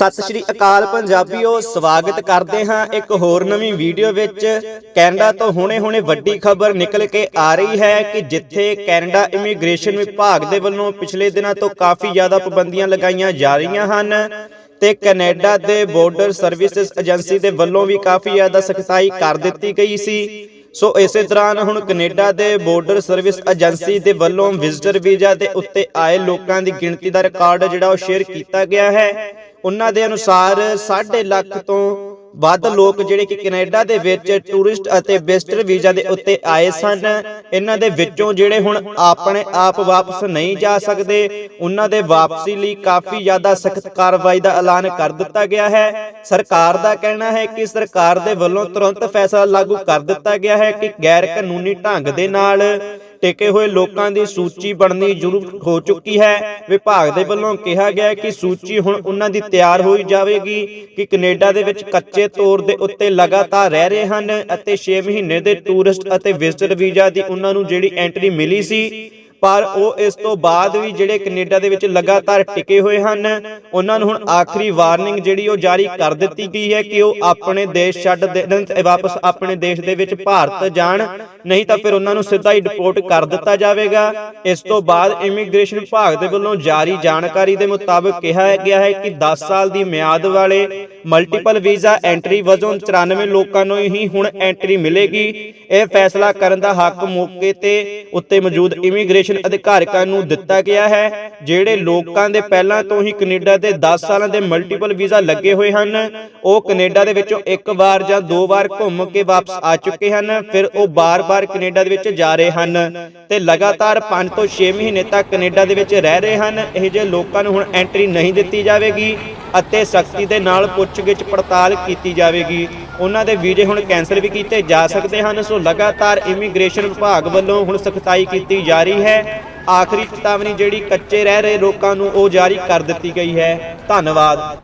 ਸਤਿ ਸ਼੍ਰੀ ਅਕਾਲ ਪੰਜਾਬੀਓ, ਸਵਾਗਤ ਕਰਦੇ ਹਾਂ ਇੱਕ ਹੋਰ ਨਵੀਂ ਵੀਡੀਓ ਵਿੱਚ। ਕੈਨੇਡਾ ਤੋਂ ਹੁਣੇ-ਹੁਣੇ ਵੱਡੀ ਖਬਰ ਨਿਕਲ ਕੇ ਆ ਰਹੀ ਹੈ ਕਿ ਜਿੱਥੇ ਕੈਨੇਡਾ ਇਮੀਗ੍ਰੇਸ਼ਨ ਵਿਭਾਗ ਦੇ ਵੱਲੋਂ ਪਿਛਲੇ ਦਿਨਾਂ ਤੋਂ ਕਾਫੀ ਜ਼ਿਆਦਾ ਪਾਬੰਦੀਆਂ ਲਗਾਈਆਂ ਜਾ ਰਹੀਆਂ ਹਨ ਤੇ ਕੈਨੇਡਾ ਦੇ ਬਾਰਡਰ ਸਰਵਿਸਿਜ਼ ਏਜੰਸੀ ਦੇ ਵੱਲੋਂ ਵੀ ਕਾਫੀ ਜ਼ਿਆਦਾ ਸਖਤਾਈ ਕਰ ਦਿੱਤੀ ਗਈ ਸੀ। ਸੋ ਇਸੇ ਦੌਰਾਨ ਹੁਣ ਕੈਨੇਡਾ ਦੇ ਬਾਰਡਰ ਸਰਵਿਸ ਏਜੰਸੀ ਦੇ ਵੱਲੋਂ ਵਿਜ਼ਟਰ ਵੀਜ਼ਾ ਦੇ ਉੱਤੇ ਆਏ ਲੋਕਾਂ ਦੀ ਗਿਣਤੀ ਦਾ ਰਿਕਾਰਡ ਜਿਹੜਾ ਉਹ ਸ਼ੇਅਰ ਕੀਤਾ ਗਿਆ ਹੈ, ਉਹਨਾਂ ਦੇ ਅਨੁਸਾਰ 1.5 ਲੱਖ ਤੋਂ ਵੱਧ ਲੋਕ ਜਿਹੜੇ ਕਿ ਕੈਨੇਡਾ ਦੇ ਵਿੱਚ ਟੂਰਿਸਟ ਅਤੇ ਵਿਜ਼ਟਰ ਵੀਜ਼ਾ ਦੇ ਉੱਤੇ ਆਏ ਸਨ, ਇਹਨਾਂ ਦੇ ਵਿੱਚੋਂ ਜਿਹੜੇ ਹੁਣ ਆਪਣੇ ਆਪ ਵਾਪਸ ਨਹੀਂ ਜਾ ਸਕਦੇ, ਉਹਨਾਂ ਦੇ ਵਾਪਸੀ ਲਈ ਕਾਫੀ ਜ਼ਿਆਦਾ ਸਖਤ ਕਾਰਵਾਈ ਦਾ ਐਲਾਨ ਕਰ ਦਿੱਤਾ ਗਿਆ ਹੈ। ਸਰਕਾਰ ਦਾ ਕਹਿਣਾ ਹੈ ਕਿ ਸਰਕਾਰ ਦੇ ਵੱਲੋਂ ਤੁਰੰਤ ਫੈਸਲਾ ਲਾਗੂ ਕਰ ਦਿੱਤਾ ਗਿਆ ਹੈ ਕਿ ਗੈਰ ਕਾਨੂੰਨੀ ਢੰਗ ਦੇ ਨਾਲ ਟਿਕੇ ਹੋਏ ਲੋਕਾਂ ਦੀ ਸੂਚੀ ਬਣਨੀ ਜ਼ਰੂਰ ਹੋ ਚੁੱਕੀ ਹੈ। ਵਿਭਾਗ ਦੇ ਵੱਲੋਂ ਕਿਹਾ ਗਿਆ ਕਿ ਸੂਚੀ ਹੁਣ ਉਹਨਾਂ ਦੀ ਤਿਆਰ ਹੋਈ ਜਾਵੇਗੀ ਕਿ ਕੈਨੇਡਾ ਦੇ ਵਿੱਚ ਕੱਚੇ ਤੌਰ ਦੇ ਉੱਤੇ ਲਗਾਤਾਰ ਰਹਿ ਰਹੇ ਹਨ ਅਤੇ 6 ਮਹੀਨੇ ਦੇ ਟੂਰਿਸਟ ਅਤੇ ਵਿਜ਼ਟਰ ਵੀਜ਼ਾ ਦੀ ਉਹਨਾਂ ਨੂੰ ਜਿਹੜੀ ਐਂਟਰੀ ਮਿਲੀ ਸੀ, ਪਰ ਉਹ ਇਸ ਤੋਂ ਬਾਅਦ ਵੀ ਜਿਹੜੇ ਕੈਨੇਡਾ ਦੇ ਵਿੱਚ ਲਗਾਤਾਰ ਟਿਕੇ ਹੋਏ ਹਨ, ਉਹਨਾਂ ਨੂੰ ਹੁਣ ਆਖਰੀ ਵਾਰਨਿੰਗ ਜਿਹੜੀ ਉਹ ਜਾਰੀ ਕਰ ਦਿੱਤੀ ਗਈ ਹੈ ਕਿ ਉਹ ਆਪਣੇ ਦੇਸ਼ ਛੱਡ ਦੇਣ ਤੇ ਵਾਪਸ ਆਪਣੇ ਦੇਸ਼ ਦੇ ਵਿੱਚ ਭਾਰਤ ਜਾਣ ਨਹੀਂ ਤਾਂ ਫਿਰ ਉਹਨਾਂ ਨੂੰ ਸਿੱਧਾ ਹੀ ਡਿਪੋਰਟ ਕਰ ਦਿੱਤਾ ਜਾਵੇਗਾ। ਇਸ ਤੋਂ ਬਾਅਦ ਇਮੀਗ੍ਰੇਸ਼ਨ ਵਿਭਾਗ ਦੇ ਵੱਲੋਂ ਜਾਰੀ ਜਾਣਕਾਰੀ ਦੇ ਮੁਤਾਬਕ ਕਿਹਾ ਗਿਆ ਹੈ ਕਿ 10 ਸਾਲ ਦੀ ਮਿਆਦ ਵਾਲੇ ਮਲਟੀਪਲ ਵੀਜ਼ਾ ਐਂਟਰੀ ਵਜੋਂ 94 ਲੋਕਾਂ ਨੂੰ ਹੀ ਹੁਣ ਐਂਟਰੀ ਮਿਲੇਗੀ। ਇਹ ਫੈਸਲਾ ਕਰਨ ਦਾ ਹੱਕ ਮੌਕੇ ਤੇ ਉੱਤੇ ਮੌਜੂਦ ਇਮੀਗ੍ਰੇਸ਼ਨ ਅਧਿਕਾਰੀਆਂ ਨੂੰ ਦਿੱਤਾ ਗਿਆ ਹੈ, ਜਿਹੜੇ ਲੋਕਾਂ ਦੇ ਪਹਿਲਾਂ ਤੋਂ ਹੀ ਕੈਨੇਡਾ ਦੇ 10 ਸਾਲਾਂ ਦੇ ਮਲਟੀਪਲ ਵੀਜ਼ਾ ਲੱਗੇ ਹੋਏ ਹਨ। ਉਹ ਕੈਨੇਡਾ ਦੇ ਵਿੱਚੋਂ ਇੱਕ ਵਾਰ ਜਾਂ ਦੋ ਵਾਰ ਘੁੰਮ ਕੇ ਵਾਪਸ ਆ ਚੁੱਕੇ ਹਨ, ਫਿਰ ਉਹ ਬਾਰ-ਬਾਰ ਕੈਨੇਡਾ ਦੇ ਵਿੱਚ ਜਾ ਰਹੇ ਹਨ ਤੇ ਲਗਾਤਾਰ 5 ਤੋਂ 6 ਮਹੀਨੇ ਤੱਕ ਕੈਨੇਡਾ ਦੇ ਵਿੱਚ ਰਹਿ ਰਹੇ ਹਨ। ਇਹ ਜਿਹੇ ਲੋਕਾਂ ਨੂੰ ਹੁਣ ਐਂਟਰੀ ਨਹੀਂ ਦਿੱਤੀ ਜਾਵੇਗੀ ਅਤੇ ਸਖਤੀ ਦੇ ਨਾਲ ਪੁੱਛਗਿੱਛ ਪੜਤਾਲ ਕੀਤੀ ਜਾਵੇਗੀ। ਉਹਨਾਂ ਦੇ ਵੀਜ਼ੇ ਹੁਣ ਕੈਂਸਲ ਵੀ ਕੀਤੇ ਜਾ ਸਕਦੇ ਹਨ। ਸੋ ਲਗਾਤਾਰ ਇਮੀਗ੍ਰੇਸ਼ਨ ਵਿਭਾਗ ਵੱਲੋਂ ਹੁਣ ਸਖਤਾਈ ਕੀਤੀ ਜਾ ਰਹੀ ਹੈ। ਆਖਰੀ ਚੇਤਾਵਨੀ ਜਿਹੜੀ ਕੱਚੇ ਰਹਿ ਰਹੇ ਲੋਕਾਂ ਨੂੰ ਉਹ ਜਾਰੀ ਕਰ ਦਿੱਤੀ ਗਈ ਹੈ। ਧੰਨਵਾਦ।